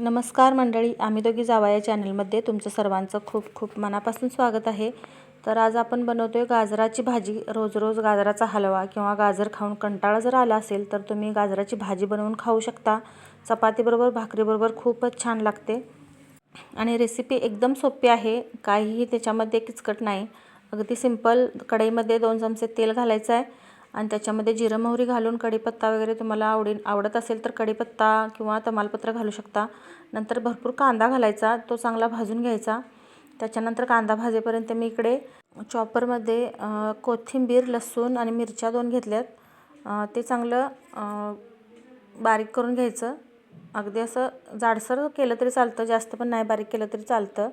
नमस्कार मंडळी आम्ही दोघी जावा या चॅनलमध्ये. तुमचं सर्वांचं खूप खूप मनापासून स्वागत आहे. तर आज आपण बनवतो आहे गाजराची भाजी. रोज रोज गाजराचा हलवा किंवा गाजर खाऊन कंटाळा जर आला असेल तर तुम्ही गाजराची भाजी बनवून खाऊ शकता. चपातीबरोबर भाकरीबरोबर खूपच छान लागते. आणि रेसिपी एकदम सोपी आहे. काहीही त्याच्यामध्ये किचकट नाही. अगदी सिंपल कढईमध्ये दोन चमचे तेल घालायचं आहे. आणि त्याच्यामध्ये जिरं मोहरी घालून कढीपत्ता वगैरे तुम्हाला आवडी आवडत असेल तर कढीपत्ता किंवा तमालपत्र घालू शकता. नंतर भरपूर कांदा घालायचा तो चांगला भाजून घ्यायचा. त्याच्यानंतर कांदा भाजेपर्यंत मी इकडे चॉपरमध्ये कोथिंबीर लसूण आणि मिरच्या दोन घेतल्यात. ते चांगलं बारीक करून घ्यायचं. अगदी असं जाडसर केलं तरी चालतं जास्त पण नाही बारीक केलं तरी चालतं.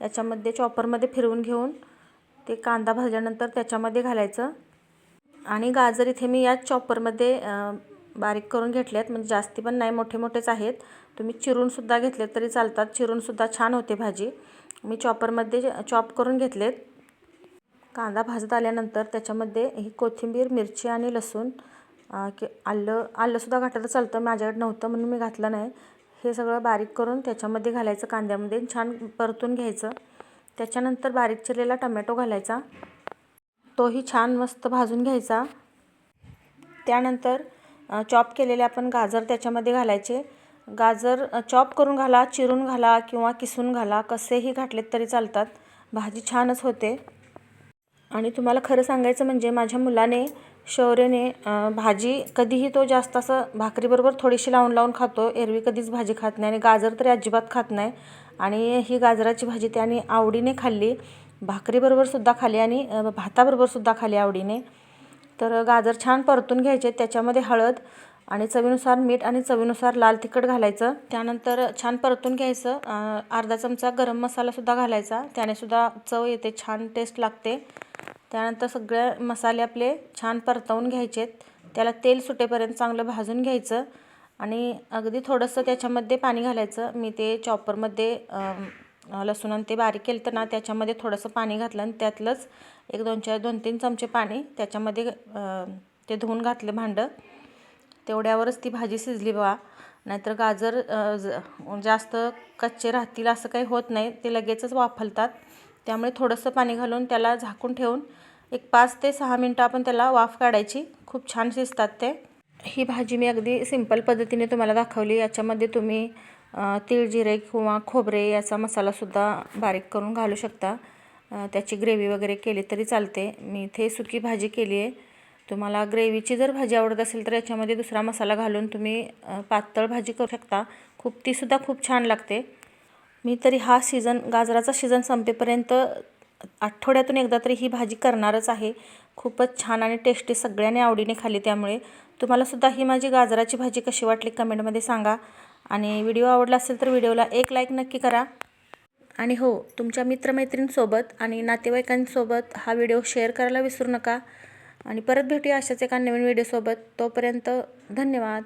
याच्यामध्ये चॉपरमध्ये फिरवून घेऊन ते कांदा भाजल्यानंतर त्याच्यामध्ये घालायचं. आणि गाजर इथे मी याच चॉपरमध्ये बारीक करून घेतले आहेत म्हणजे जास्ती पण नाही मोठे मोठेच आहेत. तुम्ही चिरूनसुद्धा घेतले तरी चालतात. चिरूनसुद्धा छान होते भाजी. मी चॉपरमध्ये चॉप करून घेतलेत. कांदा भाजत आल्यानंतर त्याच्यामध्ये ही कोथिंबीर मिरची आणि लसूण की आलं आलंसुद्धा घातलं तर चालतं. माझ्याकडे नव्हतं म्हणून मी घातलं नाही. हे सगळं बारीक करून त्याच्यामध्ये घालायचं. कांद्यामध्ये छान परतून घ्यायचं. त्याच्यानंतर बारीक चिरलेला टमॅटो घालायचा. तोही छान मस्त भाजून घ्यायचा. त्यानंतर चॉप केलेले आपण गाजर त्याच्यामध्ये घालायचे. गाजर चॉप करून घाला चिरून घाला किंवा किसून घाला कसेही घातलेत तरी चालतात. भाजी छानच होते. आणि तुम्हाला खरं सांगायचं म्हणजे माझ्या मुलाने शौर्यने भाजी कधीही तो जास्त असं भाकरीबरोबर थोडीशी लावून लावून खातो. एरवी कधीच भाजी खात नाही आणि गाजर तरी अजिबात खात नाही. आणि ही गाजराची भाजी त्याने आवडीने खाल्ली. भाकरीबरोबरसुद्धा खाली आणि भाताबरोबरसुद्धा खाली आवडीने. तर गाजर छान परतून घ्यायचे त्याच्यामध्ये हळद आणि चवीनुसार मीठ आणि चवीनुसार लाल तिखट घालायचं. त्यानंतर छान परतून घ्यायचं अर्धा चमचा गरम मसालासुद्धा घालायचा. त्यानेसुद्धा चव येते छान टेस्ट लागते. त्यानंतर सगळे मसाले आपले छान परतवून घ्यायचेत त्याला तेल सुटेपर्यंत चांगलं भाजून घ्यायचं आणि अगदी थोडंसं त्याच्यामध्ये पाणी घालायचं. मी ते चॉपरमध्ये लसूण आणि ते बारीक केलं तर ना त्याच्यामध्ये थोडंसं पाणी घातलं आणि त्यातलंच एक दोन चार दोन तीन चमचे पाणी त्याच्यामध्ये ते धुवून घातलं भांडं. तेवढ्यावरच ती भाजी शिजली बा. नाहीतर गाजर जास्त कच्चे राहतील असं काही होत नाही. ते लगेचच वाफलतात. त्यामुळे थोडंसं पाणी घालून त्याला झाकून ठेवून एक पाच ते सहा मिनटं आपण त्याला वाफ काढायची. खूप छान शिजतात ते. ही भाजी मी अगदी सिंपल पद्धतीने तुम्हाला दाखवली. याच्यामध्ये तुम्ही तीळ जिरे किंवा खोबरे याचा मसालासुद्धा बारीक करून घालू शकता. त्याची ग्रेव्ही वगैरे केली तरी चालते. मी इथे सुकी भाजी केली आहे. तुम्हाला ग्रेव्हीची जर भाजी आवडत असेल तर याच्यामध्ये दुसरा मसाला घालून तुम्ही पातळ भाजी करू शकता. खूप तीसुद्धा खूप छान लागते. मी तरी हा सीझन गाजराचा सीझन संपेपर्यंत आठवड्यातून एकदा तरी ही भाजी करणारच आहे. खूपच छान आणि टेस्टी सगळ्यांनी आवडीने खाली त्यामुळे. तुम्हालासुद्धा ही माझी गाजराची भाजी कशी वाटली कमेंटमध्ये सांगा. आणि व्हिडिओ आवडला असेल तर व्हिडिओला एक लाईक नक्की करा. आणि हो तुमच्या मित्रमैत्रिणींसोबत आणि नातेवाईकांसोबत हा व्हिडिओ शेअर करायला विसरू नका. आणि परत भेटूया अशाच एका नवीन व्हिडिओसोबत तोपर्यंत धन्यवाद.